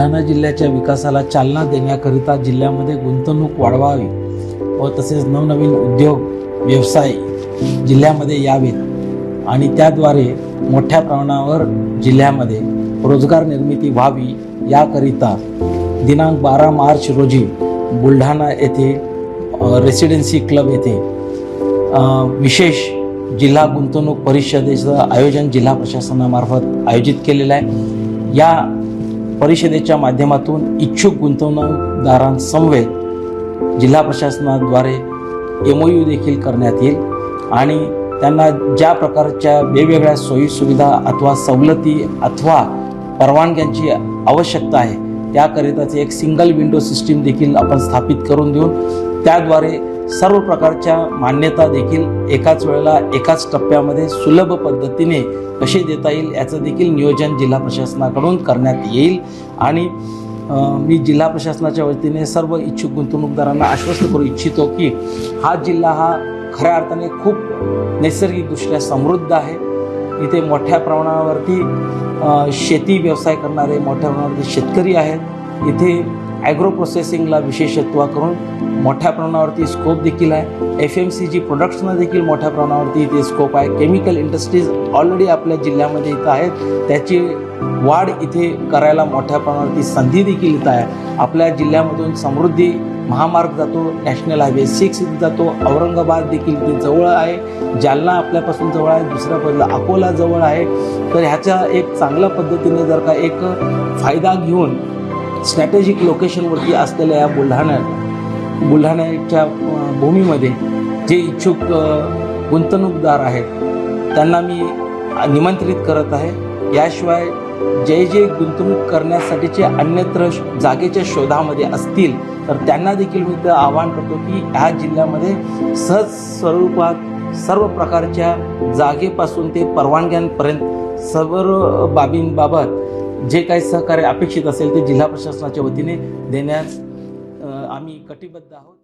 बुलढाणा जिल्ह्याच्या विकासाला चालना देण्याकरिता जिल्ह्यामध्ये गुंतवणूक वाढवावी व तसेच नवनवीन उद्योग व्यवसाय जिल्ह्यामध्ये यावेत. आणि त्याद्वारे मोठ्या प्रमाणावर जिल्ह्यामध्ये रोजगार निर्मिती व्हावी याकरिता दिनांक बारा मार्च रोजी बुलढाणा येथे रेसिडेन्सी क्लब येथे विशेष जिल्हा गुंतवणूक परिषदेचं आयोजन जिल्हा प्रशासनामार्फत आयोजित केलेलं आहे. या परिषदेच्या माध्यमातून इच्छुक गुंतवणूकदारांसमवेत जिल्हा प्रशासनाद्वारे एम यू देखील करण्यात येईल आणि त्यांना ज्या प्रकारच्या वेगवेगळ्या सोयीसुविधा अथवा सवलती अथवा परवानग्यांची आवश्यकता आहे त्याकरिताचे एक सिंगल विंडो सिस्टीम देखील आपण स्थापित करून देऊन त्याद्वारे सर्व प्रकारच्या मान्यता देखील एकाच वेळेला एकाच टप्प्यामध्ये सुलभ पद्धतीने कसे देता येईल याचं देखील नियोजन जिल्हा प्रशासनाकडून करण्यात येईल. आणि मी जिल्हा प्रशासनाच्या वतीने सर्व इच्छुक गुंतवणूकदारांना आश्वस्त करू इच्छितो की हा जिल्हा हा खऱ्या अर्थाने खूप नैसर्गिकदृष्ट्या समृद्ध आहे. इथे मोठ्या प्रमाणावरती शेती व्यवसाय करणारे मोठ्या प्रमाणावरती शेतकरी आहेत. इथे ॲग्रो प्रोसेसिंगला विशेषत्व करून मोठ्या प्रमाणावरती स्कोप देखील आहे. एफ एम सी जी प्रोडक्ट्सना देखील मोठ्या प्रमाणावरती इथे स्कोप आहे. केमिकल इंडस्ट्रीज ऑलरेडी आपल्या जिल्ह्यामध्ये इथं आहेत. त्याची वाढ इथे करायला मोठ्या प्रमाणावरती संधी देखील इथं आहे. आपल्या जिल्ह्यामधून समृद्धी महामार्ग जातो नॅशनल हायवे सिक्स इथे जातो औरंगाबाद देखील इथे जवळ आहे. जालना आपल्यापासून जवळ आहे दुसऱ्या बाजूला अकोला जवळ आहे. तर ह्याचा एक चांगल्या पद्धतीने जर का एक फायदा घेऊन स्ट्रॅटेजिक लोकेशनवरती असलेल्या या बुलढाण्यात बुलढाण्याच्या भूमीमध्ये जे इच्छुक गुंतवणूकदार आहेत त्यांना मी निमंत्रित करत आहे. याशिवाय जे जे गुंतवणूक करण्यासाठीचे अन्यत्र जागेच्या शोधामध्ये असतील तर त्यांना देखील मी तर आवाहन करतो की ह्या जिल्ह्यामध्ये सहज स्वरूपात सर्व प्रकारच्या जागेपासून ते परवानग्यांपर्यंत सर्व बाबींबाबत जे काही सहकार्य अपेक्षित असेल ते जिल्हा प्रशासनाच्या वतीने देण्यास आम्ही कटिबद्ध आहोत.